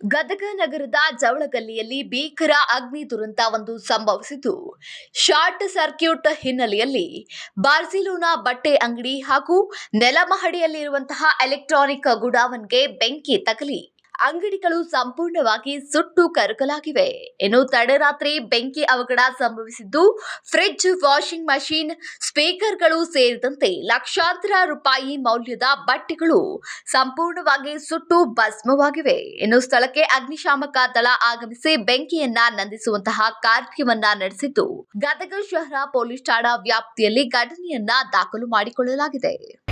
ಗದಗ ನಗರದ ಜವಳಗಲ್ಲಿಯಲ್ಲಿ ಭೀಕರ ಅಗ್ನಿ ದುರಂತ ಒಂದು ಸಂಭವಿಸಿದ್ದು, ಶಾರ್ಟ್ ಸರ್ಕ್ಯೂಟ್ ಹಿನ್ನೆಲೆಯಲ್ಲಿ ಬಾರ್ಸಿಲೋನಾ ಬಟ್ಟೆ ಅಂಗಡಿ ಹಾಗೂ ನೆಲಮಹಡಿಯಲ್ಲಿರುವಂತಹ ಎಲೆಕ್ಟ್ರಾನಿಕ್ ಗುಡಾವನ್ಗೆ ಬೆಂಕಿ ತಗಲಿ. ಅಂಗಡಿಗಳು ಸಂಪೂರ್ಣವಾಗಿ ಸುಟ್ಟು ಕರಕಲಾಗಿವೆ. ಇನ್ನು ತಡರಾತ್ರಿ ಬೆಂಕಿ ಅವಘಡ ಸಂಭವಿಸಿದ್ದು, ಫ್ರಿಡ್ಜ್ ವಾಷಿಂಗ್ ಮಷೀನ್, ಸ್ಪೀಕರ್ಗಳು ಸೇರಿದಂತೆ ಲಕ್ಷಾಂತರ ರೂಪಾಯಿ ಮೌಲ್ಯದ ಬಟ್ಟೆಗಳು ಸಂಪೂರ್ಣವಾಗಿ ಸುಟ್ಟು ಭಸ್ಮವಾಗಿವೆ. ಇನ್ನು ಸ್ಥಳಕ್ಕೆ ಅಗ್ನಿಶಾಮಕ ದಳ ಆಗಮಿಸಿ ಬೆಂಕಿಯನ್ನ ನಂದಿಸುವಂತಹ ಕಾರ್ಯವನ್ನ ನಡೆಸಿದ್ದು. ಗದಗ ಶಹರ ಪೊಲೀಸ್ ಠಾಣಾ ವ್ಯಾಪ್ತಿಯಲ್ಲಿ ಘಟನೆಯನ್ನ ದಾಖಲು ಮಾಡಿಕೊಳ್ಳಲಾಗಿದೆ.